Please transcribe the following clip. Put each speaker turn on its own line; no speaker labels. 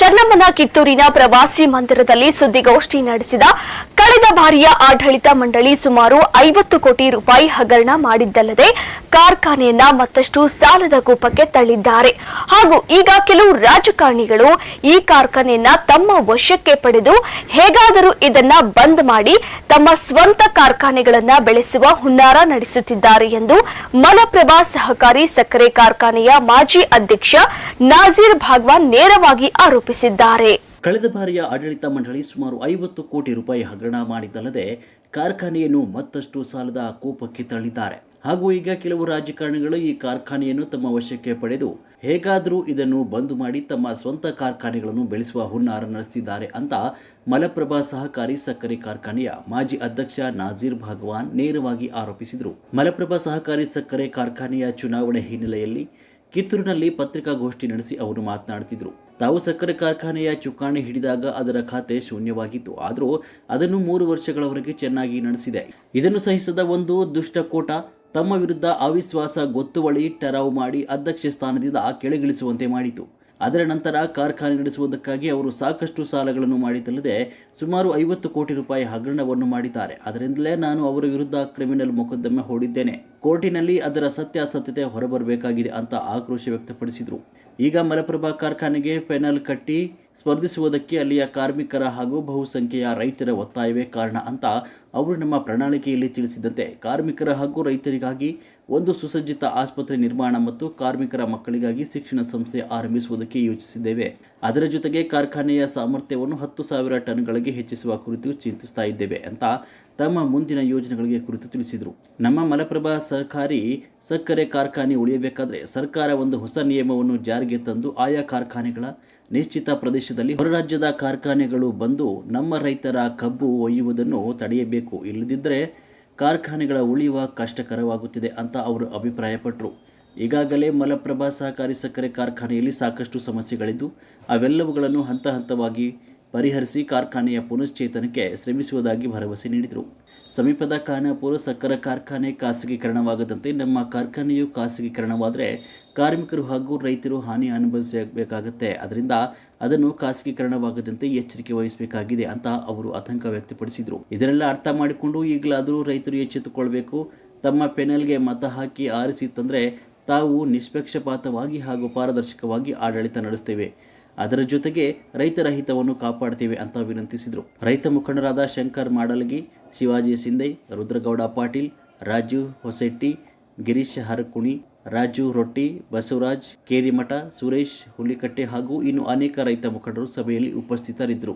ಚನ್ನಮ್ಮನ ಕಿತ್ತೂರಿನ ಪ್ರವಾಸಿ ಮಂದಿರದಲ್ಲಿ ಸುದ್ದಿಗೋಷ್ಠಿ ನಡೆಸಿದ ಕಳೆದ ಬಾರಿಯ ಆಡಳಿತ ಮಂಡಳಿ ಸುಮಾರು ಐವತ್ತು ಕೋಟಿ ರೂಪಾಯಿ ಹಗರಣ ಮಾಡಿದ್ದಲ್ಲದೆ ಕಾರ್ಖಾನೆಯನ್ನ ಮತ್ತಷ್ಟು ಸಾಲದ ಕೂಪಕ್ಕೆ ತಳ್ಳಿದ್ದಾರೆ. ಹಾಗೂ ಈಗ ಕೆಲವು ರಾಜಕಾರಣಿಗಳು ಈ ಕಾರ್ಖಾನೆಯನ್ನ ತಮ್ಮ ವಶಕ್ಕೆ ಪಡೆದು ಹೇಗಾದರೂ ಇದನ್ನ ಬಂದ್ ಮಾಡಿ ತಮ್ಮ ಸ್ವಂತ ಕಾರ್ಖಾನೆಗಳನ್ನ ಬೆಳೆಸುವ ಹುನ್ನಾರ ನಡೆಸುತ್ತಿದ್ದಾರೆ ಎಂದು ಮಲಪ್ರಭಾ ಸಹಕಾರಿ ಸಕ್ಕರೆ ಕಾರ್ಖಾನೆಯ ಮಾಜಿ ಅಧ್ಯಕ್ಷ ನಾಜೀರ್ ಭಾಗ್ವಾನ್ ನೇರವಾಗಿ ಆರೋಪಿಸಿದ್ದಾರೆ.
ಕಳೆದ ಬಾರಿಯ ಆಡಳಿತ ಮಂಡಳಿ ಸುಮಾರು ಐವತ್ತು ಕೋಟಿ ರೂಪಾಯಿ ಹಗರಣ ಮಾಡಿದ್ದಲ್ಲದೆ ಕಾರ್ಖಾನೆಯನ್ನು ಮತ್ತಷ್ಟು ಸಾಲದ ಕೋಪಕ್ಕೆ ತಳ್ಳಿದ್ದಾರೆ ಹಾಗೂ ಈಗ ಕೆಲವು ರಾಜಕಾರಣಿಗಳು ಈ ಕಾರ್ಖಾನೆಯನ್ನು ತಮ್ಮ ವಶಕ್ಕೆ ಪಡೆದು ಹೇಗಾದರೂ ಇದನ್ನು ಬಂದ್ ಮಾಡಿ ತಮ್ಮ ಸ್ವಂತ ಕಾರ್ಖಾನೆಗಳನ್ನು ಬೆಳೆಸುವ ಹುನ್ನಾರ ನಡೆಸಿದ್ದಾರೆ ಅಂತ ಮಲಪ್ರಭಾ ಸಹಕಾರಿ ಸಕ್ಕರೆ ಕಾರ್ಖಾನೆಯ ಮಾಜಿ ಅಧ್ಯಕ್ಷ ನಾಜೀರ್ ಭಗವಾನ್ ನೇರವಾಗಿ ಆರೋಪಿಸಿದರು. ಮಲಪ್ರಭಾ ಸಹಕಾರಿ ಸಕ್ಕರೆ ಕಾರ್ಖಾನೆಯ ಚುನಾವಣೆ ಹಿನ್ನೆಲೆಯಲ್ಲಿ ಕಿತ್ತೂರಿನಲ್ಲಿ ಪತ್ರಿಕಾಗೋಷ್ಠಿ ನಡೆಸಿ ಅವರು ಮಾತನಾಡುತ್ತಿದ್ದರು. ತಾವು ಸಕ್ಕರೆ ಕಾರ್ಖಾನೆಯ ಚುಕ್ಕಾಣಿ ಹಿಡಿದಾಗ ಅದರ ಖಾತೆ ಶೂನ್ಯವಾಗಿತ್ತು. ಆದರೂ ಅದನ್ನು ಮೂರು ವರ್ಷಗಳವರೆಗೆ ಚೆನ್ನಾಗಿ ನಡೆಸಿದೆ. ಇದನ್ನು ಸಹಿಸದ ಒಂದು ದುಷ್ಟಕೋಟ ತಮ್ಮ ವಿರುದ್ಧ ಅವಿಶ್ವಾಸ ಗೊತ್ತುವಳಿ ಟರಾವು ಮಾಡಿ ಅಧ್ಯಕ್ಷ ಸ್ಥಾನದಿಂದ ಕೆಳಗಿಳಿಸುವಂತೆ ಮಾಡಿತು. ಅದರ ನಂತರ ಕಾರ್ಖಾನೆ ನಡೆಸುವುದಕ್ಕಾಗಿ ಅವರು ಸಾಕಷ್ಟು ಸಾಲಗಳನ್ನು ಮಾಡಿದ್ದಲ್ಲದೆ ಸುಮಾರು ಐವತ್ತು ಕೋಟಿ ರೂಪಾಯಿ ಹಗರಣವನ್ನು ಮಾಡಿದ್ದಾರೆ. ಅದರಿಂದಲೇ ನಾನು ಅವರ ವಿರುದ್ಧ ಕ್ರಿಮಿನಲ್ ಮೊಕದ್ದಮೆ ಹೂಡಿದ್ದೇನೆ. ಕೋರ್ಟಿನಲ್ಲಿ ಅದರ ಸತ್ಯಾಸತ್ಯತೆ ಹೊರಬರಬೇಕಾಗಿದೆ ಅಂತ ಆಕ್ರೋಶ ವ್ಯಕ್ತಪಡಿಸಿದರು. ಈಗ ಮಲಪ್ರಭಾ ಕಾರ್ಖಾನೆಗೆ ಪೆನಲ್ ಕಟ್ಟಿ ಸ್ಪರ್ಧಿಸುವುದಕ್ಕೆ ಅಲ್ಲಿಯ ಕಾರ್ಮಿಕರ ಹಾಗೂ ಬಹುಸಂಖ್ಯೆಯ ರೈತರ ಒತ್ತಾಯವೇ ಕಾರಣ ಅಂತ ಅವರು ನಮ್ಮ ಪ್ರಣಾಳಿಕೆಯಲ್ಲಿ ತಿಳಿಸಿದಂತೆ ಕಾರ್ಮಿಕರ ಹಾಗೂ ರೈತರಿಗಾಗಿ ಒಂದು ಸುಸಜ್ಜಿತ ಆಸ್ಪತ್ರೆ ನಿರ್ಮಾಣ ಮತ್ತು ಕಾರ್ಮಿಕರ ಮಕ್ಕಳಿಗಾಗಿ ಶಿಕ್ಷಣ ಸಂಸ್ಥೆ ಆರಂಭಿಸುವುದಕ್ಕೆ ಯೋಚಿಸಿದ್ದೇವೆ. ಅದರ ಜೊತೆಗೆ ಕಾರ್ಖಾನೆಯ ಸಾಮರ್ಥ್ಯವನ್ನು ಹತ್ತು ಸಾವಿರ ಟನ್ಗಳಿಗೆ ಹೆಚ್ಚಿಸುವ ಕುರಿತು ಚಿಂತಿಸ್ತಾ ಇದ್ದೇವೆ ಅಂತ ತಮ್ಮ ಮುಂದಿನ ಯೋಜನೆಗಳಿಗೆ ಕುರಿತು ತಿಳಿಸಿದರು. ನಮ್ಮ ಮಲಪ್ರಭಾ ಸಹಕಾರಿ ಸಕ್ಕರೆ ಕಾರ್ಖಾನೆ ಉಳಿಯಬೇಕಾದರೆ ಸರ್ಕಾರ ಒಂದು ಹೊಸ ನಿಯಮವನ್ನು ಜಾರಿಗೆ ತಂದು ಆಯಾ ಕಾರ್ಖಾನೆಗಳ ನಿಶ್ಚಿತ ಪ್ರದೇಶದಲ್ಲಿ ಹೊರರಾಜ್ಯದ ಕಾರ್ಖಾನೆಗಳು ಬಂದು ನಮ್ಮ ರೈತರ ಕಬ್ಬು ಒಯ್ಯುವುದನ್ನು ತಡೆಯಬೇಕು. ಇಲ್ಲದಿದ್ದರೆ ಕಾರ್ಖಾನೆಗಳ ಉಳಿಯುವ ಕಷ್ಟಕರವಾಗುತ್ತಿದೆ ಅಂತ ಅವರು ಅಭಿಪ್ರಾಯಪಟ್ಟರು ಈಗಾಗಲೇ ಮಲಪ್ರಭಾ ಸಹಕಾರಿ ಸಕ್ಕರೆ ಕಾರ್ಖಾನೆಯಲ್ಲಿ ಸಾಕಷ್ಟು ಸಮಸ್ಯೆಗಳಿದ್ದು, ಅವೆಲ್ಲವುಗಳನ್ನು ಹಂತ ಹಂತವಾಗಿ ಪರಿಹರಿಸಿ ಕಾರ್ಖಾನೆಯ ಪುನಶ್ಚೇತನಕ್ಕೆ ಶ್ರಮಿಸುವುದಾಗಿ ಭರವಸೆ ನೀಡಿದರು. ಸಮೀಪದ ಖಾನಾಪುರ ಸಕ್ಕರೆ ಕಾರ್ಖಾನೆ ಖಾಸಗೀಕರಣವಾಗದಂತೆ ನಮ್ಮ ಕಾರ್ಖಾನೆಯು ಖಾಸಗೀಕರಣವಾದರೆ ಕಾರ್ಮಿಕರು ಹಾಗೂ ರೈತರು ಹಾನಿ ಅನುಭವಿಸಬೇಕಾಗುತ್ತೆ. ಅದರಿಂದ ಅದನ್ನು ಖಾಸಗೀಕರಣವಾಗದಂತೆ ಎಚ್ಚರಿಕೆ ವಹಿಸಬೇಕಾಗಿದೆ ಅಂತ ಅವರು ಆತಂಕ ವ್ಯಕ್ತಪಡಿಸಿದರು. ಇದನ್ನೆಲ್ಲ ಅರ್ಥ ಮಾಡಿಕೊಂಡು ಈಗಲಾದರೂ ರೈತರು ಎಚ್ಚೆತ್ತುಕೊಳ್ಬೇಕು. ತಮ್ಮ ಪೆನಲ್ಗೆ ಮತ ಹಾಕಿ ಆರಿಸಿ ತಂದರೆ ತಾವು ನಿಷ್ಪಕ್ಷಪಾತವಾಗಿ ಹಾಗೂ ಪಾರದರ್ಶಕವಾಗಿ ಆಡಳಿತ ನಡೆಸ್ತೇವೆ. ಅದರ ಜೊತೆಗೆ ರೈತರ ಹಿತವನ್ನು ಕಾಪಾಡ್ತೇವೆ ಅಂತ ವಿನಂತಿಸಿದರು. ರೈತ ಮುಖಂಡರಾದ ಶಂಕರ್ ಮಾಡಲಗಿ, ಶಿವಾಜಿ ಸಿಂಧೈ, ರುದ್ರಗೌಡ ಪಾಟೀಲ್, ರಾಜು ಹೊಸೆಟ್ಟಿ, ಗಿರೀಶ್ ಹರಕುಣಿ, ರಾಜು ರೊಟ್ಟಿ, ಬಸವರಾಜ್, ಕೇರಿಮಠ, ಸುರೇಶ್ ಹುಲಿಕಟ್ಟೆ ಹಾಗೂ ಇನ್ನು ಅನೇಕ ರೈತ ಮುಖಂಡರು ಸಭೆಯಲ್ಲಿ ಉಪಸ್ಥಿತರಿದ್ದರು.